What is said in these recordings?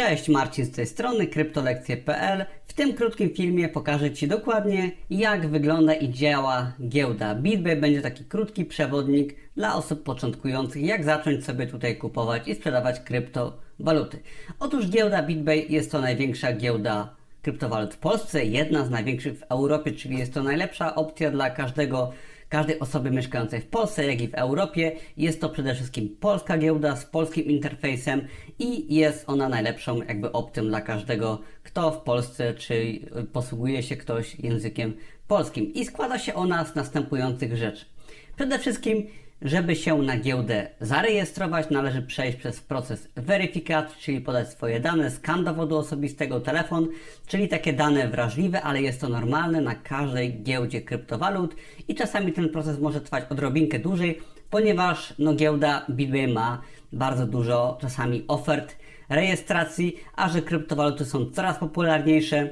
Cześć, Marcin z tej strony kryptolekcje.pl. W tym krótkim filmie pokażę Ci dokładnie jak wygląda i działa giełda BitBay. Będzie taki krótki przewodnik dla osób początkujących, jak zacząć sobie tutaj kupować i sprzedawać kryptowaluty. Otóż giełda BitBay jest to największa giełda kryptowalut w Polsce, jedna z największych w Europie, czyli jest to najlepsza opcja dla każdego każdej osoby mieszkającej w Polsce, jak i w Europie. Jest to przede wszystkim polska giełda z polskim interfejsem i jest ona najlepszą jakby opcją dla każdego, kto w Polsce czy posługuje się ktoś językiem polskim. I składa się ona z następujących rzeczy. Przede wszystkim żeby się na giełdę zarejestrować, należy przejść przez proces weryfikacji, czyli podać swoje dane, skan dowodu osobistego, telefon, czyli takie dane wrażliwe, ale jest to normalne na każdej giełdzie kryptowalut i czasami ten proces może trwać odrobinkę dłużej, ponieważ no, giełda BitBay ma bardzo dużo czasami ofert rejestracji, a że kryptowaluty są coraz popularniejsze,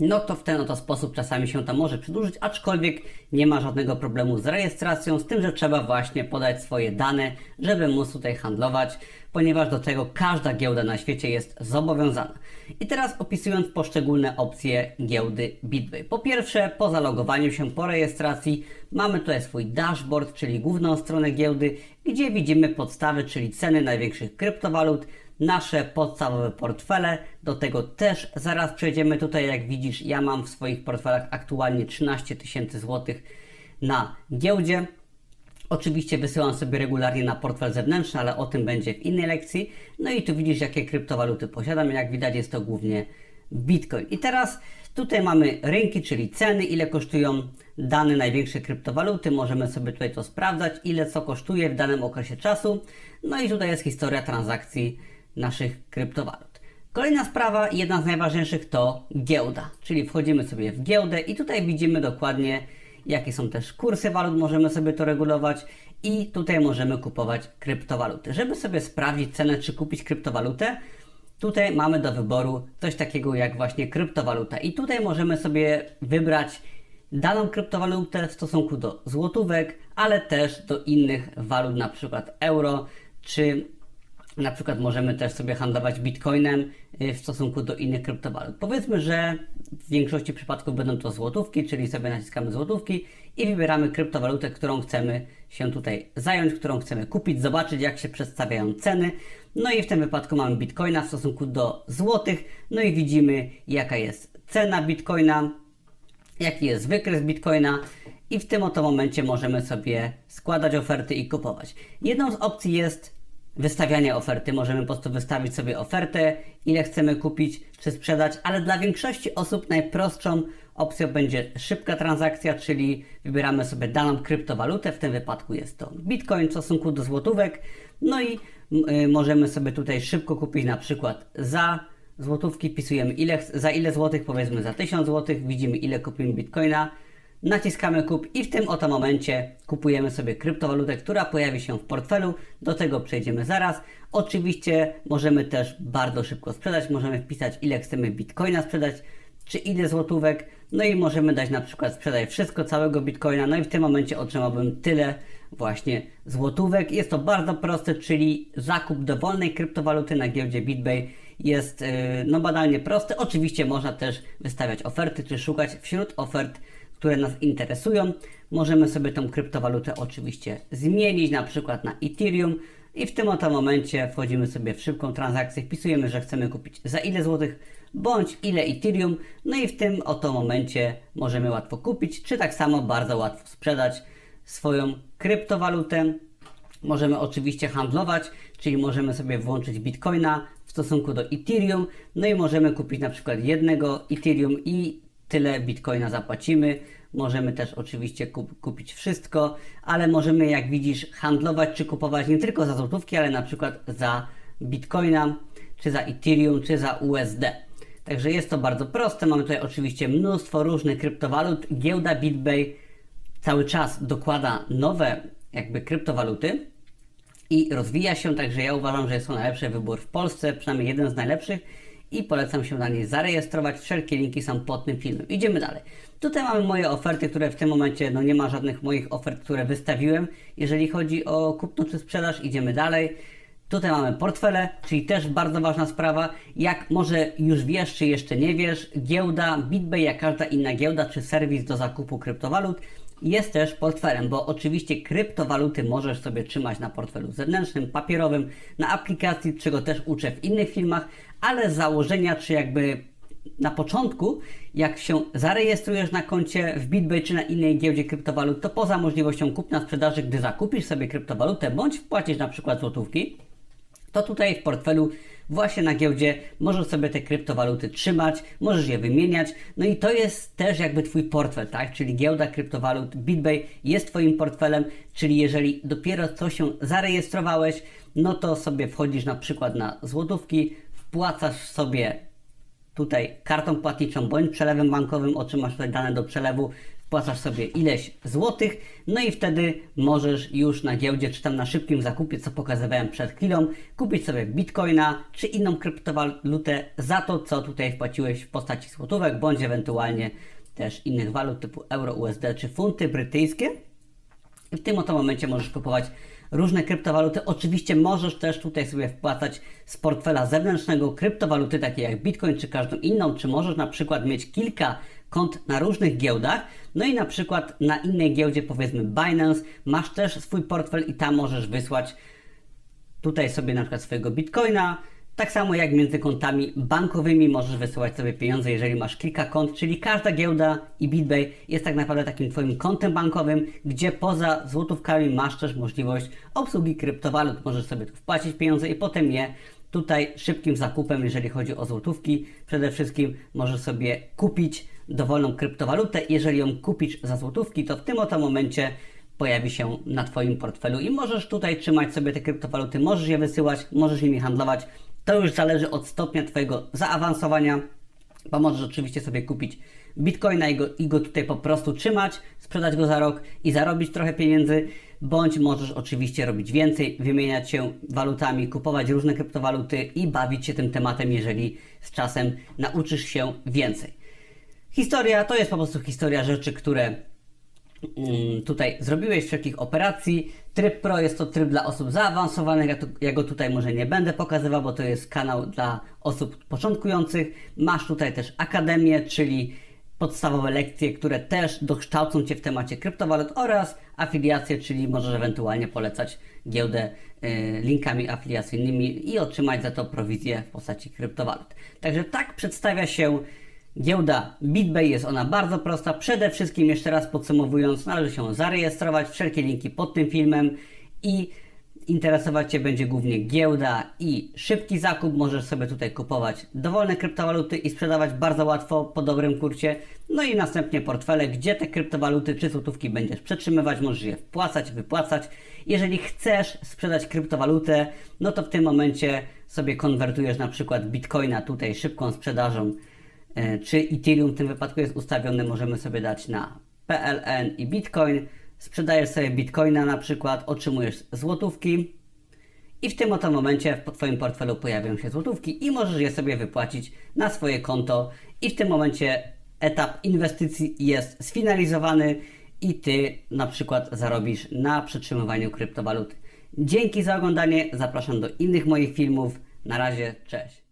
no to w ten oto sposób czasami się to może przedłużyć, aczkolwiek nie ma żadnego problemu z rejestracją, z tym, że trzeba właśnie podać swoje dane, żeby móc tutaj handlować, ponieważ do tego każda giełda na świecie jest zobowiązana. I teraz opisując poszczególne opcje giełdy BitBay. Po pierwsze, po zalogowaniu się, po rejestracji mamy tutaj swój dashboard, czyli główną stronę giełdy, gdzie widzimy podstawy, czyli ceny największych kryptowalut, nasze podstawowe portfele. Do tego też zaraz przejdziemy. Tutaj, jak widzisz, ja mam w swoich portfelach aktualnie 13 tysięcy złotych na giełdzie. Oczywiście wysyłam sobie regularnie na portfel zewnętrzny, ale o tym będzie w innej lekcji. No i tu widzisz, jakie kryptowaluty posiadam. Jak widać, jest to głównie Bitcoin. I teraz tutaj mamy rynki, czyli ceny, ile kosztują dane największe kryptowaluty. Możemy sobie tutaj to sprawdzać, ile co kosztuje w danym okresie czasu. No i tutaj jest historia transakcji naszych kryptowalut. Kolejna sprawa, jedna z najważniejszych to giełda, czyli wchodzimy sobie w giełdę i tutaj widzimy dokładnie jakie są też kursy walut, możemy sobie to regulować i tutaj możemy kupować kryptowaluty. Żeby sobie sprawdzić cenę czy kupić kryptowalutę, tutaj mamy do wyboru coś takiego jak właśnie kryptowaluta i tutaj możemy sobie wybrać daną kryptowalutę w stosunku do złotówek, ale też do innych walut, na przykład euro czy na przykład możemy też sobie handlować bitcoinem y, w stosunku do innych kryptowalut. Powiedzmy, że w większości przypadków będą to złotówki, czyli sobie naciskamy złotówki i wybieramy kryptowalutę, którą chcemy się tutaj zająć, którą chcemy kupić, zobaczyć jak się przedstawiają ceny. No i w tym wypadku mamy bitcoina w stosunku do złotych, no i widzimy jaka jest cena bitcoina, jaki jest wykres bitcoina i w tym oto momencie możemy sobie składać oferty i kupować. Jedną z opcji jest wystawiania oferty. Możemy po prostu wystawić sobie ofertę, ile chcemy kupić czy sprzedać, ale dla większości osób najprostszą opcją będzie szybka transakcja, czyli wybieramy sobie daną kryptowalutę, w tym wypadku jest to Bitcoin w stosunku do złotówek, no i y, możemy sobie tutaj szybko kupić na przykład za złotówki, pisujemy ile, za ile złotych, powiedzmy za 1000 złotych, widzimy ile kupimy Bitcoina, naciskamy kup i w tym oto momencie kupujemy sobie kryptowalutę, która pojawi się w portfelu. Do tego przejdziemy zaraz. Oczywiście możemy też bardzo szybko sprzedać, możemy wpisać ile chcemy bitcoina sprzedać, czy ile złotówek, no i możemy dać na przykład sprzedać wszystko, całego bitcoina, no i w tym momencie otrzymałbym tyle właśnie złotówek. Jest to bardzo proste, czyli zakup dowolnej kryptowaluty na giełdzie BitBay jest yy, no badalnie prosty. Oczywiście można też wystawiać oferty, czy szukać wśród ofert które nas interesują. Możemy sobie tą kryptowalutę oczywiście zmienić, na przykład na Ethereum i w tym oto momencie wchodzimy sobie w szybką transakcję, wpisujemy, że chcemy kupić za ile złotych bądź ile Ethereum, no i w tym oto momencie możemy łatwo kupić, czy tak samo bardzo łatwo sprzedać swoją kryptowalutę. Możemy oczywiście handlować, czyli możemy sobie włączyć Bitcoina w stosunku do Ethereum, no i możemy kupić na przykład jednego Ethereum i tyle bitcoina zapłacimy. Możemy też oczywiście kup kupić wszystko, ale możemy, jak widzisz, handlować czy kupować nie tylko za złotówki, ale na przykład za bitcoina, czy za Ethereum, czy za USD. Także jest to bardzo proste. Mamy tutaj oczywiście mnóstwo różnych kryptowalut. Giełda BitBay cały czas dokłada nowe jakby kryptowaluty i rozwija się, także ja uważam, że jest to najlepszy wybór w Polsce, przynajmniej jeden z najlepszych i polecam się na niej zarejestrować. Wszelkie linki są pod tym filmem. Idziemy dalej. Tutaj mamy moje oferty, które w tym momencie no nie ma żadnych moich ofert, które wystawiłem. Jeżeli chodzi o kupno czy sprzedaż, idziemy dalej. Tutaj mamy portfele, czyli też bardzo ważna sprawa. Jak może już wiesz, czy jeszcze nie wiesz, giełda BitBay, jak każda inna giełda czy serwis do zakupu kryptowalut, jest też portfelem, bo oczywiście kryptowaluty możesz sobie trzymać na portfelu zewnętrznym, papierowym, na aplikacji, czego też uczę w innych filmach, ale z założenia, czy jakby na początku, jak się zarejestrujesz na koncie w BitBay czy na innej giełdzie kryptowalut, to poza możliwością kupna sprzedaży, gdy zakupisz sobie kryptowalutę bądź wpłacisz na przykład złotówki, to tutaj w portfelu właśnie na giełdzie możesz sobie te kryptowaluty trzymać, możesz je wymieniać, no i to jest też jakby Twój portfel, tak? Czyli giełda kryptowalut BitBay jest Twoim portfelem, czyli jeżeli dopiero co się zarejestrowałeś, no to sobie wchodzisz na przykład na złotówki, wpłacasz sobie tutaj kartą płatniczą bądź przelewem bankowym, otrzymasz tutaj dane do przelewu, wpłacasz sobie ileś złotych, no i wtedy możesz już na giełdzie czy tam na szybkim zakupie, co pokazywałem przed chwilą, kupić sobie bitcoina czy inną kryptowalutę za to, co tutaj wpłaciłeś w postaci złotówek, bądź ewentualnie też innych walut typu euro, USD czy funty brytyjskie. I w tym oto momencie możesz kupować różne kryptowaluty. Oczywiście możesz też tutaj sobie wpłacać z portfela zewnętrznego kryptowaluty takie jak Bitcoin czy każdą inną, czy możesz na przykład mieć kilka kont na różnych giełdach. No i na przykład na innej giełdzie, powiedzmy Binance, masz też swój portfel i tam możesz wysłać tutaj sobie na przykład swojego bitcoina. Tak samo jak między kontami bankowymi możesz wysyłać sobie pieniądze, jeżeli masz kilka kont, czyli każda giełda i BitBay jest tak naprawdę takim Twoim kontem bankowym, gdzie poza złotówkami masz też możliwość obsługi kryptowalut. Możesz sobie tu wpłacić pieniądze i potem je tutaj szybkim zakupem, jeżeli chodzi o złotówki, przede wszystkim możesz sobie kupić dowolną kryptowalutę. Jeżeli ją kupisz za złotówki, to w tym oto momencie pojawi się na Twoim portfelu i możesz tutaj trzymać sobie te kryptowaluty, możesz je wysyłać, możesz nimi handlować. To już zależy od stopnia Twojego zaawansowania, bo możesz oczywiście sobie kupić bitcoina i go, i go tutaj po prostu trzymać, sprzedać go za rok i zarobić trochę pieniędzy, bądź możesz oczywiście robić więcej, wymieniać się walutami, kupować różne kryptowaluty i bawić się tym tematem, jeżeli z czasem nauczysz się więcej. Historia to jest po prostu historia rzeczy, które tutaj zrobiłeś wszelkich operacji. Tryb Pro jest to tryb dla osób zaawansowanych. Ja, tu, ja go tutaj może nie będę pokazywał, bo to jest kanał dla osób początkujących. Masz tutaj też Akademię, czyli podstawowe lekcje, które też dokształcą Cię w temacie kryptowalut oraz afiliacje, czyli możesz ewentualnie polecać giełdę y, linkami afiliacyjnymi i otrzymać za to prowizję w postaci kryptowalut. Także tak przedstawia się Giełda BitBay jest ona bardzo prosta. Przede wszystkim, jeszcze raz podsumowując, należy się zarejestrować. Wszelkie linki pod tym filmem i interesować Cię będzie głównie giełda i szybki zakup. Możesz sobie tutaj kupować dowolne kryptowaluty i sprzedawać bardzo łatwo po dobrym kurcie. No i następnie portfele, gdzie te kryptowaluty czy złotówki będziesz przetrzymywać, możesz je wpłacać, wypłacać. Jeżeli chcesz sprzedać kryptowalutę, no to w tym momencie sobie konwertujesz na przykład bitcoina tutaj szybką sprzedażą czy Ethereum w tym wypadku jest ustawiony, możemy sobie dać na PLN i Bitcoin. Sprzedajesz sobie Bitcoina na przykład, otrzymujesz złotówki i w tym oto momencie w Twoim portfelu pojawią się złotówki i możesz je sobie wypłacić na swoje konto i w tym momencie etap inwestycji jest sfinalizowany i Ty na przykład zarobisz na przetrzymywaniu kryptowaluty. Dzięki za oglądanie, zapraszam do innych moich filmów. Na razie, cześć.